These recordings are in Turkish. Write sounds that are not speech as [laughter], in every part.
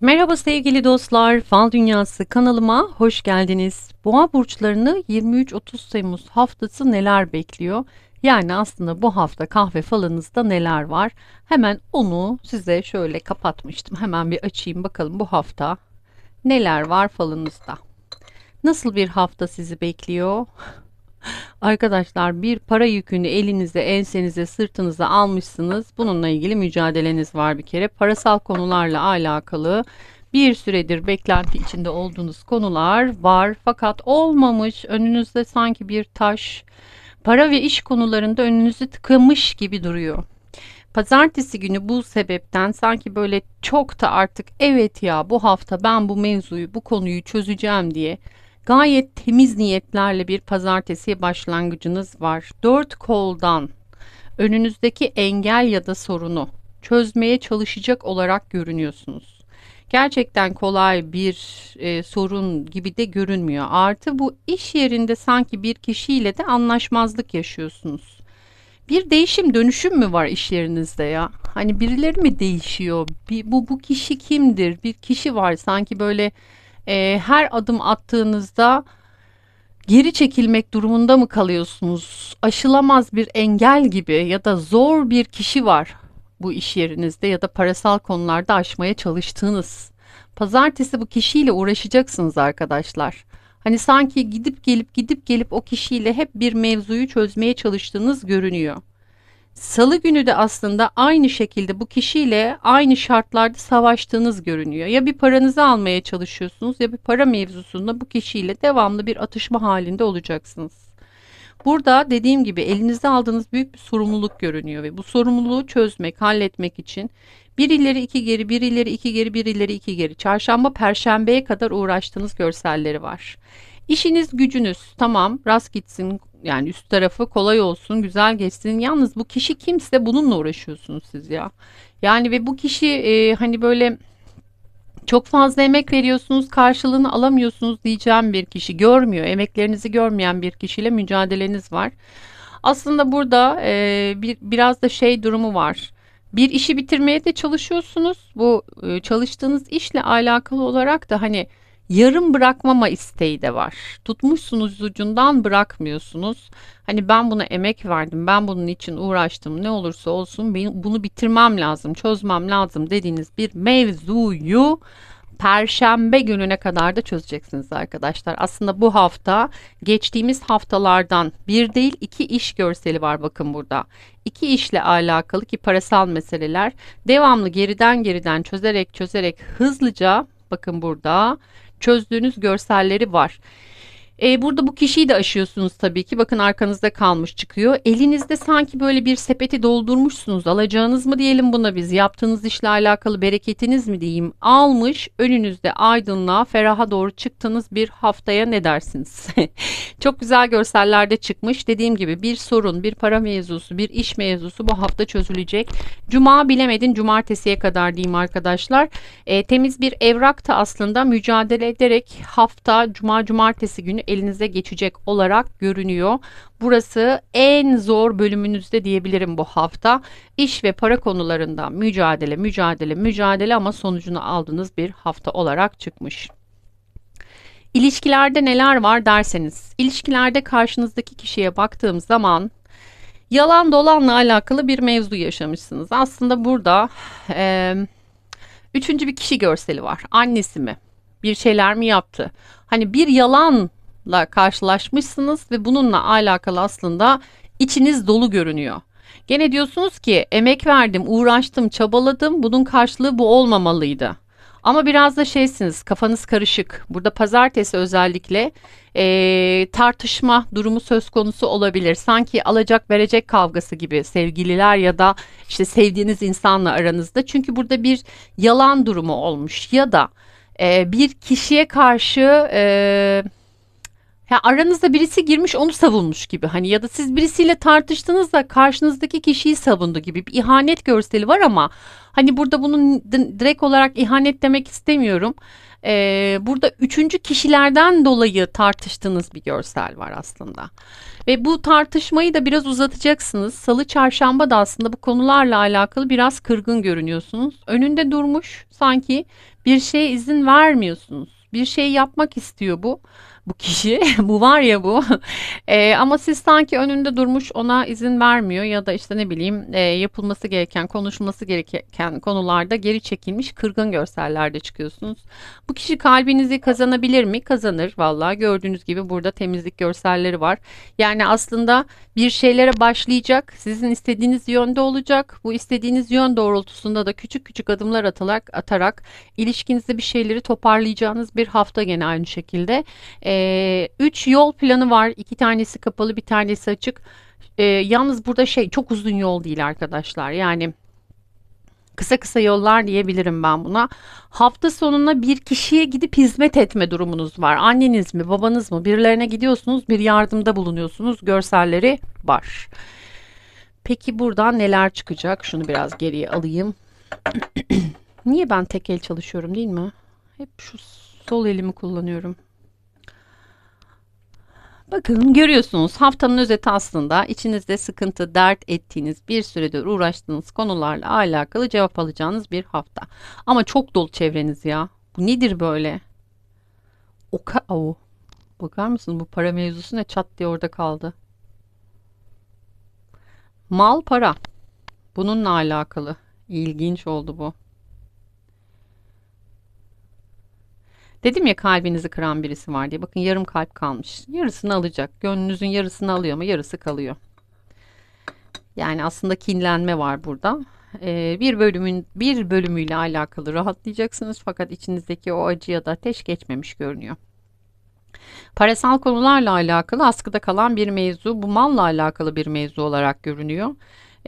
Merhaba sevgili dostlar, Fal Dünyası kanalıma hoş geldiniz. Boğa burçlarını 23-30 Temmuz haftası neler bekliyor? Yani aslında bu hafta kahve falınızda neler var? Hemen onu size şöyle kapatmıştım. Hemen bir açayım bakalım bu hafta neler var falınızda. Nasıl bir hafta sizi bekliyor? Arkadaşlar bir para yükünü elinize, ensenize, sırtınıza almışsınız. Bununla ilgili mücadeleniz var bir kere. Parasal konularla alakalı bir süredir beklenti içinde olduğunuz konular var. Fakat olmamış. Önünüzde sanki bir taş. Para ve iş konularında önünüzü tıkamış gibi duruyor. Pazartesi günü bu sebepten sanki böyle çok da artık evet ya bu hafta ben bu mevzuyu, bu konuyu çözeceğim diye Gayet temiz niyetlerle bir pazartesi başlangıcınız var. Dört koldan önünüzdeki engel ya da sorunu çözmeye çalışacak olarak görünüyorsunuz. Gerçekten kolay bir e, sorun gibi de görünmüyor. Artı bu iş yerinde sanki bir kişiyle de anlaşmazlık yaşıyorsunuz. Bir değişim dönüşüm mü var iş yerinizde ya? Hani birileri mi değişiyor? Bir, bu bu kişi kimdir? Bir kişi var sanki böyle e, her adım attığınızda geri çekilmek durumunda mı kalıyorsunuz? Aşılamaz bir engel gibi ya da zor bir kişi var bu iş yerinizde ya da parasal konularda aşmaya çalıştığınız. Pazartesi bu kişiyle uğraşacaksınız arkadaşlar. Hani sanki gidip gelip gidip gelip o kişiyle hep bir mevzuyu çözmeye çalıştığınız görünüyor. Salı günü de aslında aynı şekilde bu kişiyle aynı şartlarda savaştığınız görünüyor. Ya bir paranızı almaya çalışıyorsunuz ya bir para mevzusunda bu kişiyle devamlı bir atışma halinde olacaksınız. Burada dediğim gibi elinizde aldığınız büyük bir sorumluluk görünüyor ve bu sorumluluğu çözmek, halletmek için bir ileri iki geri, bir ileri iki geri, bir ileri iki geri. Çarşamba, perşembeye kadar uğraştığınız görselleri var. İşiniz gücünüz tamam rast gitsin yani üst tarafı kolay olsun güzel geçsin. Yalnız bu kişi kimse bununla uğraşıyorsunuz siz ya. Yani ve bu kişi e, hani böyle çok fazla emek veriyorsunuz karşılığını alamıyorsunuz diyeceğim bir kişi görmüyor emeklerinizi görmeyen bir kişiyle mücadeleniz var. Aslında burada e, bir biraz da şey durumu var. Bir işi bitirmeye de çalışıyorsunuz. Bu e, çalıştığınız işle alakalı olarak da hani yarım bırakmama isteği de var. Tutmuşsunuz ucundan bırakmıyorsunuz. Hani ben buna emek verdim, ben bunun için uğraştım. Ne olursa olsun bunu bitirmem lazım, çözmem lazım dediğiniz bir mevzuyu Perşembe gününe kadar da çözeceksiniz arkadaşlar. Aslında bu hafta geçtiğimiz haftalardan bir değil iki iş görseli var bakın burada. İki işle alakalı ki parasal meseleler devamlı geriden geriden çözerek çözerek hızlıca bakın burada çözdüğünüz görselleri var. E, burada bu kişiyi de aşıyorsunuz tabii ki. Bakın arkanızda kalmış çıkıyor. Elinizde sanki böyle bir sepeti doldurmuşsunuz. Alacağınız mı diyelim buna biz. Yaptığınız işle alakalı bereketiniz mi diyeyim. Almış önünüzde aydınlığa, feraha doğru çıktığınız bir haftaya ne dersiniz? [laughs] Çok güzel görsellerde çıkmış. Dediğim gibi bir sorun, bir para mevzusu, bir iş mevzusu bu hafta çözülecek. Cuma bilemedin cumartesiye kadar diyeyim arkadaşlar. E, temiz bir evrak da aslında mücadele ederek hafta cuma cumartesi günü elinize geçecek olarak görünüyor. Burası en zor bölümünüzde diyebilirim bu hafta. İş ve para konularında mücadele, mücadele, mücadele ama sonucunu aldığınız bir hafta olarak çıkmış. İlişkilerde neler var derseniz, ilişkilerde karşınızdaki kişiye baktığım zaman yalan dolanla alakalı bir mevzu yaşamışsınız. Aslında burada e, üçüncü bir kişi görseli var. Annesi mi? Bir şeyler mi yaptı? Hani bir yalan la karşılaşmışsınız ve bununla alakalı aslında içiniz dolu görünüyor. Gene diyorsunuz ki emek verdim, uğraştım, çabaladım. Bunun karşılığı bu olmamalıydı. Ama biraz da şeysiniz, kafanız karışık. Burada pazartesi özellikle e, tartışma durumu söz konusu olabilir. Sanki alacak verecek kavgası gibi sevgililer ya da işte sevdiğiniz insanla aranızda. Çünkü burada bir yalan durumu olmuş ya da e, bir kişiye karşı... E, Ya aranızda birisi girmiş onu savunmuş gibi hani ya da siz birisiyle tartıştınız da karşınızdaki kişiyi savundu gibi bir ihanet görseli var ama hani burada bunun di- direkt olarak ihanet demek istemiyorum. Ee, burada üçüncü kişilerden dolayı tartıştığınız bir görsel var aslında. Ve bu tartışmayı da biraz uzatacaksınız. Salı, çarşamba da aslında bu konularla alakalı biraz kırgın görünüyorsunuz. Önünde durmuş sanki bir şeye izin vermiyorsunuz. Bir şey yapmak istiyor bu bu kişi. [laughs] Bu var ya bu. Eee, [laughs] ama siz sanki önünde durmuş ona izin vermiyor ya da işte ne bileyim eee, yapılması gereken, konuşulması gereken konularda geri çekilmiş kırgın görsellerde çıkıyorsunuz. Bu kişi kalbinizi kazanabilir mi? Kazanır. Vallahi gördüğünüz gibi burada temizlik görselleri var. Yani aslında bir şeylere başlayacak, sizin istediğiniz yönde olacak. Bu istediğiniz yön doğrultusunda da küçük küçük adımlar atarak, atarak ilişkinizde bir şeyleri toparlayacağınız bir hafta gene aynı şekilde. Ee, üç yol planı var. İki tanesi kapalı, bir tanesi açık. Ee, yalnız burada şey çok uzun yol değil arkadaşlar. Yani kısa kısa yollar diyebilirim ben buna. Hafta sonuna bir kişiye gidip hizmet etme durumunuz var. Anneniz mi, babanız mı? Birilerine gidiyorsunuz, bir yardımda bulunuyorsunuz. Görselleri var. Peki buradan neler çıkacak? Şunu biraz geriye alayım. [clears throat] Niye ben tek el çalışıyorum değil mi? Hep şu sol elimi kullanıyorum. Bakın görüyorsunuz haftanın özeti aslında içinizde sıkıntı, dert ettiğiniz bir süredir uğraştığınız konularla alakalı cevap alacağınız bir hafta. Ama çok dolu çevreniz ya. Bu nedir böyle? O ka Au. Bakar mısın bu para mevzusu ne çat diye orada kaldı. Mal para. Bununla alakalı. İlginç oldu bu. Dedim ya kalbinizi kıran birisi var diye. Bakın yarım kalp kalmış. Yarısını alacak. Gönlünüzün yarısını alıyor ama yarısı kalıyor. Yani aslında kinlenme var burada. Ee, bir bölümün bir bölümüyle alakalı rahatlayacaksınız fakat içinizdeki o acıya da ateş geçmemiş görünüyor. Parasal konularla alakalı askıda kalan bir mevzu, bu malla alakalı bir mevzu olarak görünüyor.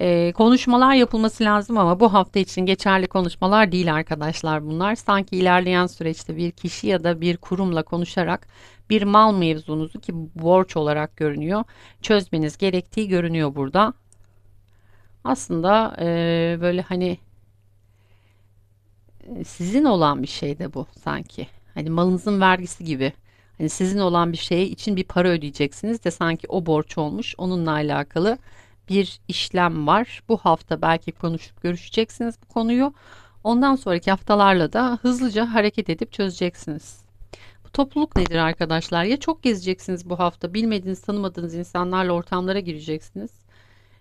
Ee, konuşmalar yapılması lazım ama bu hafta için geçerli konuşmalar değil arkadaşlar bunlar. Sanki ilerleyen süreçte bir kişi ya da bir kurumla konuşarak bir mal mevzunuzu ki borç olarak görünüyor çözmeniz gerektiği görünüyor burada. Aslında e, böyle hani e, sizin olan bir şey de bu sanki. Hani malınızın vergisi gibi. Hani sizin olan bir şeye için bir para ödeyeceksiniz de sanki o borç olmuş. Onunla alakalı bir işlem var. Bu hafta belki konuşup görüşeceksiniz bu konuyu. Ondan sonraki haftalarla da hızlıca hareket edip çözeceksiniz. Bu topluluk nedir arkadaşlar? Ya çok gezeceksiniz bu hafta, bilmediğiniz, tanımadığınız insanlarla ortamlara gireceksiniz.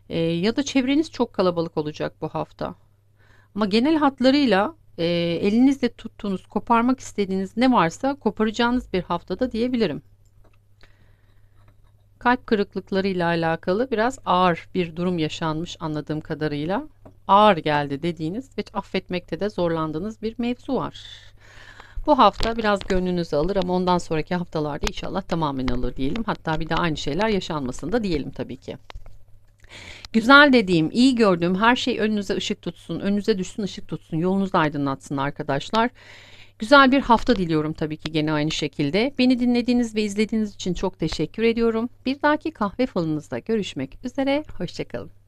Ee, ya da çevreniz çok kalabalık olacak bu hafta. Ama genel hatlarıyla e, elinizle tuttuğunuz, koparmak istediğiniz ne varsa koparacağınız bir haftada diyebilirim. Kalp kırıklıklarıyla alakalı biraz ağır bir durum yaşanmış anladığım kadarıyla. Ağır geldi dediğiniz ve affetmekte de zorlandığınız bir mevzu var. Bu hafta biraz gönlünüzü alır ama ondan sonraki haftalarda inşallah tamamen alır diyelim. Hatta bir de aynı şeyler yaşanmasın da diyelim tabii ki. Güzel dediğim, iyi gördüğüm her şey önünüze ışık tutsun, önünüze düşsün ışık tutsun, yolunuzu aydınlatsın arkadaşlar. Güzel bir hafta diliyorum tabii ki gene aynı şekilde. Beni dinlediğiniz ve izlediğiniz için çok teşekkür ediyorum. Bir dahaki kahve falınızda görüşmek üzere, hoşçakalın.